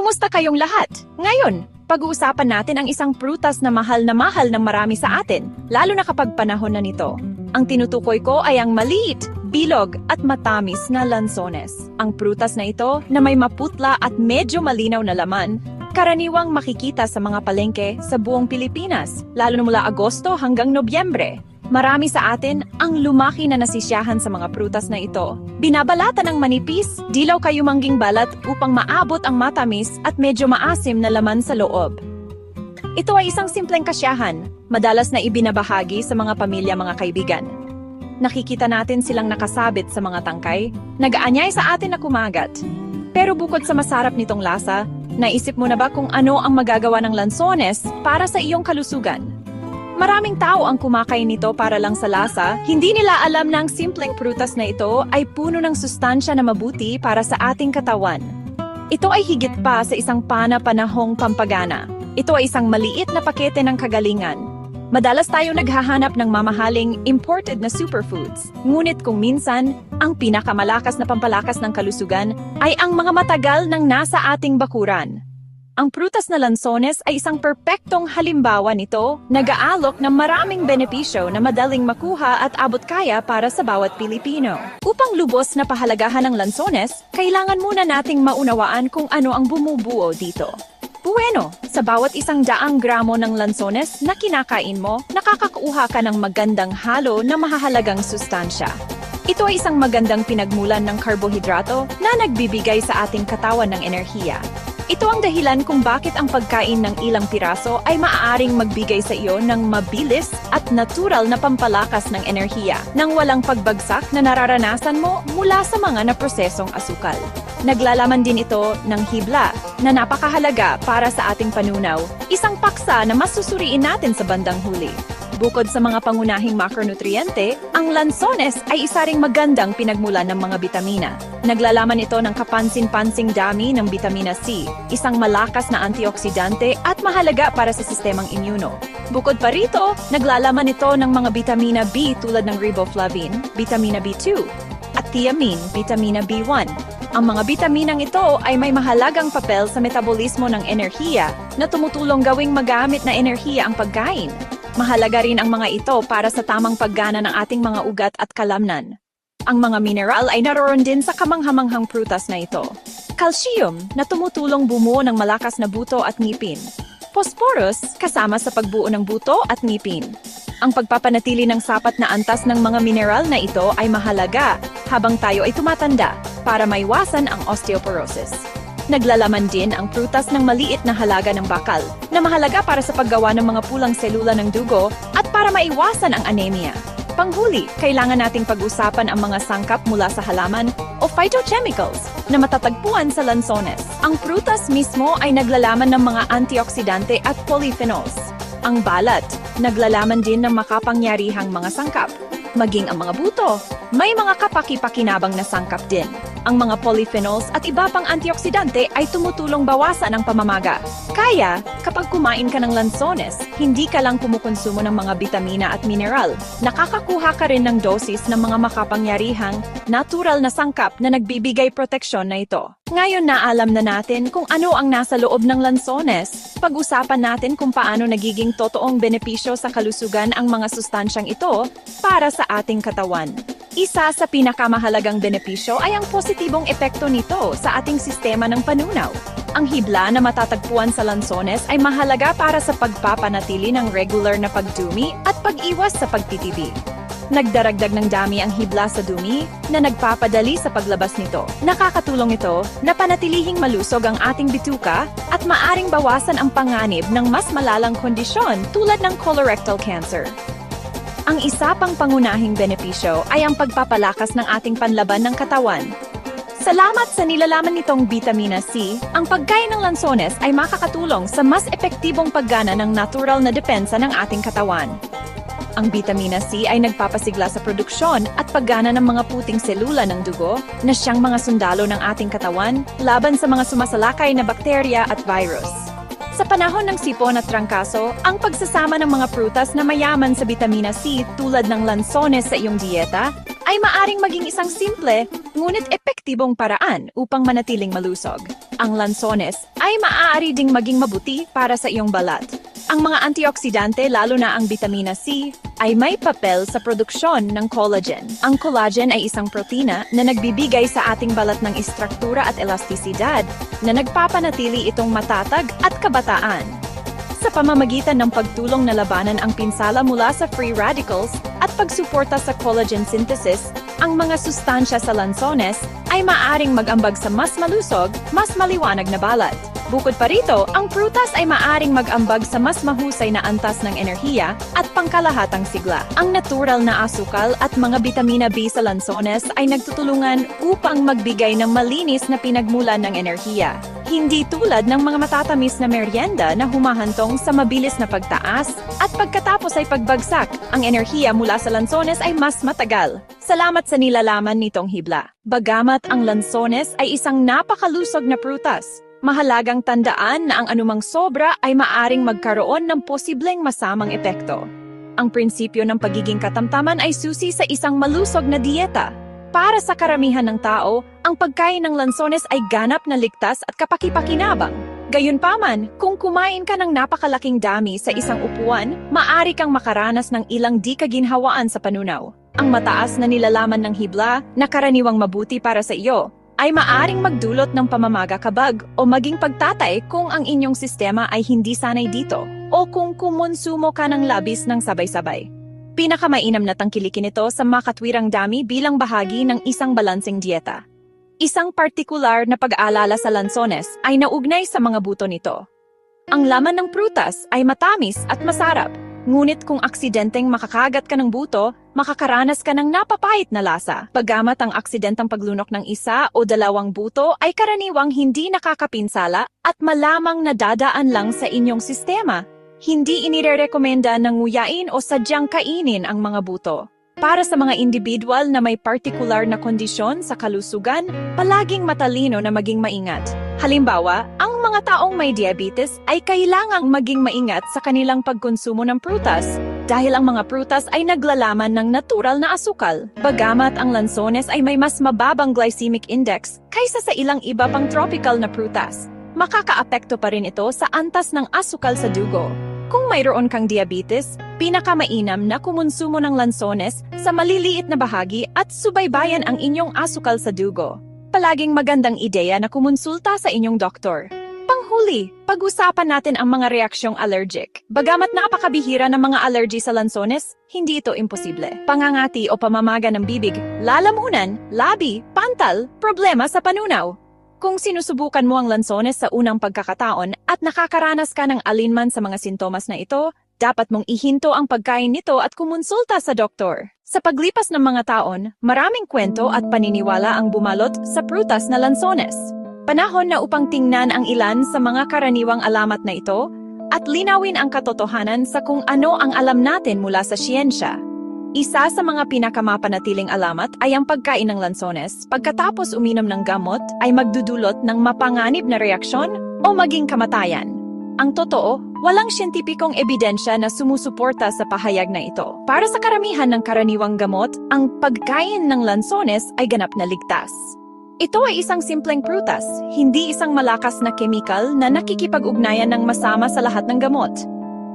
Kumusta kayong lahat? Ngayon, pag-uusapan natin ang isang prutas na mahal na mahal ng marami sa atin, lalo na kapag panahon na nito. Ang tinutukoy ko ay ang maliit, bilog at matamis na lansones. Ang prutas na ito na may maputla at medyo malinaw na laman, karaniwang makikita sa mga palengke sa buong Pilipinas, lalo na mula Agosto hanggang Nobyembre. Marami sa atin ang lumaki na nasisyahan sa mga prutas na ito. Binabalatan ng manipis, dilaw kayumangging balat upang maabot ang matamis at medyo maasim na laman sa loob. Ito ay isang simpleng kasyahan, madalas na ibinabahagi sa mga pamilya mga kaibigan. Nakikita natin silang nakasabit sa mga tangkay, nag-aanyay sa atin na kumagat. Pero bukod sa masarap nitong lasa, naisip mo na ba kung ano ang magagawa ng lansones para sa iyong kalusugan? Maraming tao ang kumakain nito para lang sa lasa, hindi nila alam na ang simpleng prutas na ito ay puno ng sustansya na mabuti para sa ating katawan. Ito ay higit pa sa isang pana-panahong pampagana. Ito ay isang maliit na pakete ng kagalingan. Madalas tayo naghahanap ng mamahaling imported na superfoods. Ngunit kung minsan, ang pinakamalakas na pampalakas ng kalusugan ay ang mga matagal ng nasa ating bakuran. Ang prutas na lansones ay isang perpektong halimbawa nito, nag-aalok ng maraming benepisyo na madaling makuha at abot kaya para sa bawat Pilipino. Upang lubos na pahalagahan ng lansones, kailangan muna nating maunawaan kung ano ang bumubuo dito. Bueno, sa bawat isang daang gramo ng lansones na kinakain mo, nakakakuha ka ng magandang halo na mahahalagang sustansya. Ito ay isang magandang pinagmulan ng karbohidrato na nagbibigay sa ating katawan ng enerhiya. Ito ang dahilan kung bakit ang pagkain ng ilang piraso ay maaaring magbigay sa iyo ng mabilis at natural na pampalakas ng enerhiya nang walang pagbagsak na nararanasan mo mula sa mga naprosesong asukal. Naglalaman din ito ng hibla na napakahalaga para sa ating panunaw, isang paksa na masusuriin natin sa bandang huli. Bukod sa mga pangunahing makronutriente, ang lansones ay isa ring magandang pinagmulan ng mga bitamina. Naglalaman ito ng kapansin-pansing dami ng bitamina C, isang malakas na antioxidante at mahalaga para sa sistemang immune. Bukod pa rito, naglalaman ito ng mga bitamina B tulad ng riboflavin, bitamina B2, at thiamine, bitamina B1. Ang mga bitaminang ito ay may mahalagang papel sa metabolismo ng enerhiya na tumutulong gawing magamit na enerhiya ang pagkain. Mahalaga rin ang mga ito para sa tamang paggana ng ating mga ugat at kalamnan. Ang mga mineral ay naroon din sa kamanghamanghang prutas na ito. Calcium na tumutulong bumuo ng malakas na buto at ngipin. Phosphorus kasama sa pagbuo ng buto at ngipin. Ang pagpapanatili ng sapat na antas ng mga mineral na ito ay mahalaga habang tayo ay tumatanda para maiwasan ang osteoporosis. Naglalaman din ang prutas ng maliit na halaga ng bakal na mahalaga para sa paggawa ng mga pulang selula ng dugo at para maiwasan ang anemia. Panghuli, kailangan nating pag-usapan ang mga sangkap mula sa halaman o phytochemicals na matatagpuan sa lansones. Ang prutas mismo ay naglalaman ng mga antioxidante at polyphenols. Ang balat, naglalaman din ng makapangyarihang mga sangkap. Maging ang mga buto, may mga kapaki-pakinabang na sangkap din. Ang mga polyphenols at iba pang antioxidante ay tumutulong bawasan ang pamamaga. Kaya, kapag kumain ka ng lansones, hindi ka lang kumukonsumo ng mga bitamina at mineral. Nakakakuha ka rin ng dosis ng mga makapangyarihang, natural na sangkap na nagbibigay proteksyon na ito. Ngayon na alam na natin kung ano ang nasa loob ng lansones, pag-usapan natin kung paano nagiging totoong benepisyo sa kalusugan ang mga sustansyang ito para sa ating katawan. Isa sa pinakamahalagang benepisyo ay ang positibong epekto nito sa ating sistema ng panunaw. Ang hibla na matatagpuan sa lansones ay mahalaga para sa pagpapanatili ng regular na pagdumi at pag-iwas sa pagtitibi. Nagdaragdag ng dami ang hibla sa dumi na nagpapadali sa paglabas nito. Nakakatulong ito na panatilihing malusog ang ating bituka at maaring bawasan ang panganib ng mas malalang kondisyon tulad ng colorectal cancer. Ang isa pang pangunahing benepisyo ay ang pagpapalakas ng ating panlaban ng katawan. Salamat sa nilalaman nitong vitamina C, ang pagkain ng lansones ay makakatulong sa mas epektibong paggana ng natural na depensa ng ating katawan. Ang vitamina C ay nagpapasigla sa produksyon at paggana ng mga puting selula ng dugo na siyang mga sundalo ng ating katawan laban sa mga sumasalakay na bakterya at virus. Sa panahon ng sipon at trangkaso, ang pagsasama ng mga prutas na mayaman sa vitamina C tulad ng lansones sa iyong dieta ay maaring maging isang simple ngunit epektibong paraan upang manatiling malusog. ang lansones ay maaari ding maging mabuti para sa iyong balat. Ang mga antioxidante lalo na ang vitamina C ay may papel sa produksyon ng collagen. Ang collagen ay isang protina na nagbibigay sa ating balat ng istruktura at elastisidad na nagpapanatili itong matatag at kabataan. Sa pamamagitan ng pagtulong na labanan ang pinsala mula sa free radicals at pagsuporta sa collagen synthesis, ang mga sustansya sa lansones ay maaring mag-ambag sa mas malusog, mas maliwanag na balat. Bukod pa rito, ang prutas ay maaring mag-ambag sa mas mahusay na antas ng enerhiya at pangkalahatang sigla. Ang natural na asukal at mga bitamina B sa lansones ay nagtutulungan upang magbigay ng malinis na pinagmulan ng enerhiya. Hindi tulad ng mga matatamis na merienda na humahantong sa mabilis na pagtaas at pagkatapos ay pagbagsak, ang enerhiya mula sa lansones ay mas matagal. Salamat sa nilalaman nitong hibla. Bagamat ang lansones ay isang napakalusog na prutas, mahalagang tandaan na ang anumang sobra ay maaring magkaroon ng posibleng masamang epekto. Ang prinsipyo ng pagiging katamtaman ay susi sa isang malusog na dieta. Para sa karamihan ng tao, ang pagkain ng lansones ay ganap na ligtas at kapakipakinabang. Gayunpaman, kung kumain ka ng napakalaking dami sa isang upuan, maari kang makaranas ng ilang di kaginhawaan sa panunaw. Ang mataas na nilalaman ng hibla na karaniwang mabuti para sa iyo ay maaring magdulot ng pamamaga kabag o maging pagtatay kung ang inyong sistema ay hindi sanay dito o kung kumonsumo ka ng labis ng sabay-sabay. Pinakamainam na tangkilikin ito sa makatwirang dami bilang bahagi ng isang balanseng dieta. Isang partikular na pag-aalala sa lansones ay naugnay sa mga buto nito. Ang laman ng prutas ay matamis at masarap, ngunit kung aksidenteng makakagat ka ng buto, makakaranas ka ng napapait na lasa. Bagamat ang aksidentang paglunok ng isa o dalawang buto ay karaniwang hindi nakakapinsala at malamang nadadaan lang sa inyong sistema. Hindi inirerekomenda na nguyain o sadyang kainin ang mga buto. Para sa mga individual na may partikular na kondisyon sa kalusugan, palaging matalino na maging maingat. Halimbawa, ang mga taong may diabetes ay kailangang maging maingat sa kanilang pagkonsumo ng prutas dahil ang mga prutas ay naglalaman ng natural na asukal. Bagamat ang lansones ay may mas mababang glycemic index kaysa sa ilang iba pang tropical na prutas, makakaapekto pa rin ito sa antas ng asukal sa dugo. Kung mayroon kang diabetes, pinakamainam na kumonsumo ng lansones sa maliliit na bahagi at subaybayan ang inyong asukal sa dugo. Palaging magandang ideya na kumonsulta sa inyong doktor. Panghuli, pag-usapan natin ang mga reaksyong allergic. Bagamat napakabihira ng mga allergy sa lansones, hindi ito imposible. Pangangati o pamamaga ng bibig, lalamunan, labi, pantal, problema sa panunaw. Kung sinusubukan mo ang lansones sa unang pagkakataon at nakakaranas ka ng alinman sa mga sintomas na ito, dapat mong ihinto ang pagkain nito at kumonsulta sa doktor. Sa paglipas ng mga taon, maraming kwento at paniniwala ang bumalot sa prutas na lansones. Panahon na upang tingnan ang ilan sa mga karaniwang alamat na ito at linawin ang katotohanan sa kung ano ang alam natin mula sa siyensya. Isa sa mga pinakamapanatiling alamat ay ang pagkain ng lansones pagkatapos uminom ng gamot ay magdudulot ng mapanganib na reaksyon o maging kamatayan. Ang totoo, walang siyentipikong ebidensya na sumusuporta sa pahayag na ito. Para sa karamihan ng karaniwang gamot, ang pagkain ng lansones ay ganap na ligtas. Ito ay isang simpleng prutas, hindi isang malakas na kemikal na nakikipag-ugnayan ng masama sa lahat ng gamot.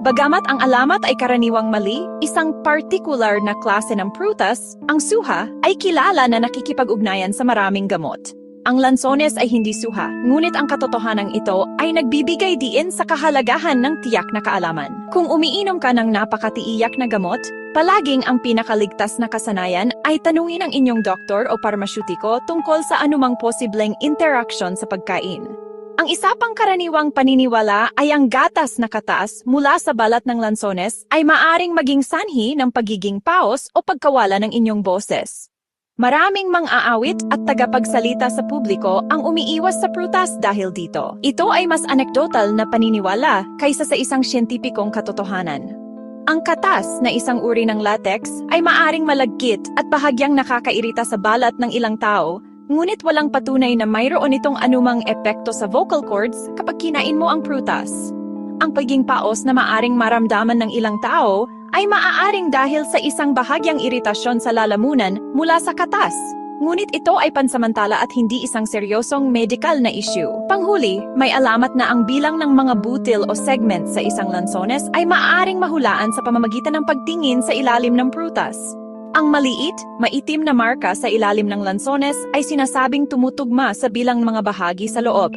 Bagamat ang alamat ay karaniwang mali, isang particular na klase ng prutas, ang suha, ay kilala na nakikipag-ugnayan sa maraming gamot. Ang lansones ay hindi suha, ngunit ang katotohanan ito ay nagbibigay diin sa kahalagahan ng tiyak na kaalaman. Kung umiinom ka ng napakatiiyak na gamot, palaging ang pinakaligtas na kasanayan ay tanungin ang inyong doktor o parmasyutiko tungkol sa anumang posibleng interaction sa pagkain. Ang isa pang karaniwang paniniwala ay ang gatas na kataas mula sa balat ng lansones ay maaring maging sanhi ng pagiging paos o pagkawala ng inyong boses. Maraming mang-aawit at tagapagsalita sa publiko ang umiiwas sa prutas dahil dito. Ito ay mas anekdotal na paniniwala kaysa sa isang siyentipikong katotohanan. Ang katas na isang uri ng latex ay maaring malagkit at bahagyang nakakairita sa balat ng ilang tao Ngunit walang patunay na mayroon itong anumang epekto sa vocal cords kapag kinain mo ang prutas. Ang pagiging paos na maaring maramdaman ng ilang tao ay maaaring dahil sa isang bahagyang iritasyon sa lalamunan mula sa katas. Ngunit ito ay pansamantala at hindi isang seryosong medical na issue. Panghuli, may alamat na ang bilang ng mga butil o segment sa isang lansones ay maaaring mahulaan sa pamamagitan ng pagtingin sa ilalim ng prutas. Ang maliit, maitim na marka sa ilalim ng lansones ay sinasabing tumutugma sa bilang mga bahagi sa loob.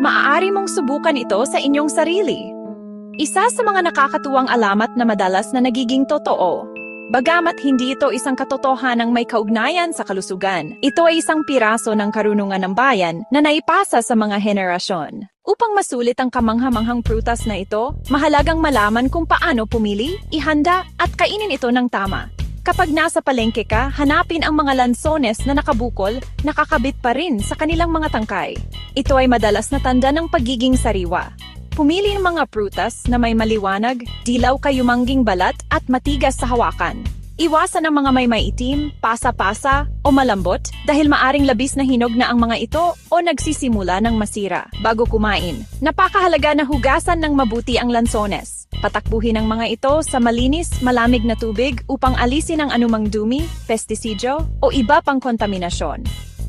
Maaari mong subukan ito sa inyong sarili. Isa sa mga nakakatuwang alamat na madalas na nagiging totoo. Bagamat hindi ito isang katotohanang may kaugnayan sa kalusugan, ito ay isang piraso ng karunungan ng bayan na naipasa sa mga henerasyon. Upang masulit ang kamanghamanghang prutas na ito, mahalagang malaman kung paano pumili, ihanda at kainin ito ng tama. Kapag nasa palengke ka, hanapin ang mga lansones na nakabukol, nakakabit pa rin sa kanilang mga tangkay. Ito ay madalas na tanda ng pagiging sariwa. Pumili ng mga prutas na may maliwanag, dilaw kayumangging balat at matigas sa hawakan. Iwasan ang mga may maitim, pasa-pasa o malambot dahil maaring labis na hinog na ang mga ito o nagsisimula ng masira bago kumain. Napakahalaga na hugasan ng mabuti ang lansones. Patakbuhin ang mga ito sa malinis, malamig na tubig upang alisin ang anumang dumi, pestisidyo o iba pang kontaminasyon.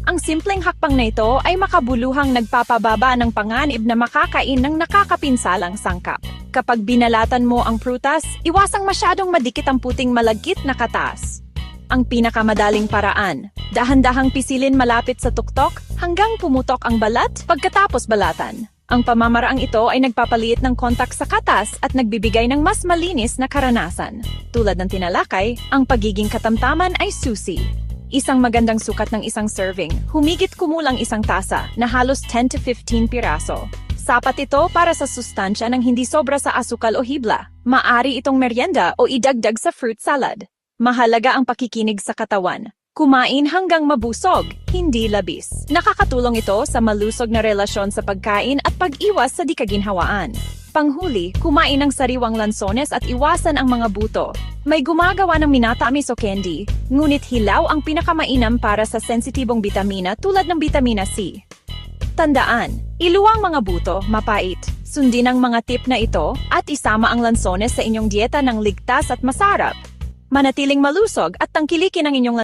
Ang simpleng hakbang na ito ay makabuluhang nagpapababa ng panganib na makakain ng nakakapinsalang sangkap. Kapag binalatan mo ang prutas, iwasang masyadong madikit ang puting malagkit na katas. Ang pinakamadaling paraan, dahan-dahang pisilin malapit sa tuktok hanggang pumutok ang balat pagkatapos balatan. Ang pamamaraang ito ay nagpapaliit ng kontak sa katas at nagbibigay ng mas malinis na karanasan. Tulad ng tinalakay, ang pagiging katamtaman ay susi. Isang magandang sukat ng isang serving, humigit kumulang isang tasa na halos 10 to 15 piraso. Sapat ito para sa sustansya ng hindi sobra sa asukal o hibla. Maari itong merienda o idagdag sa fruit salad. Mahalaga ang pakikinig sa katawan. Kumain hanggang mabusog, hindi labis. Nakakatulong ito sa malusog na relasyon sa pagkain at pag-iwas sa dikaginhawaan. Panghuli, kumain ng sariwang lansones at iwasan ang mga buto. May gumagawa ng minatamis o candy, ngunit hilaw ang pinakamainam para sa sensitibong bitamina tulad ng bitamina C. Tandaan, iluwang mga buto, mapait. Sundin ang mga tip na ito at isama ang lansones sa inyong dieta ng ligtas at masarap. Manatiling malusog at tangkilikin ang inyong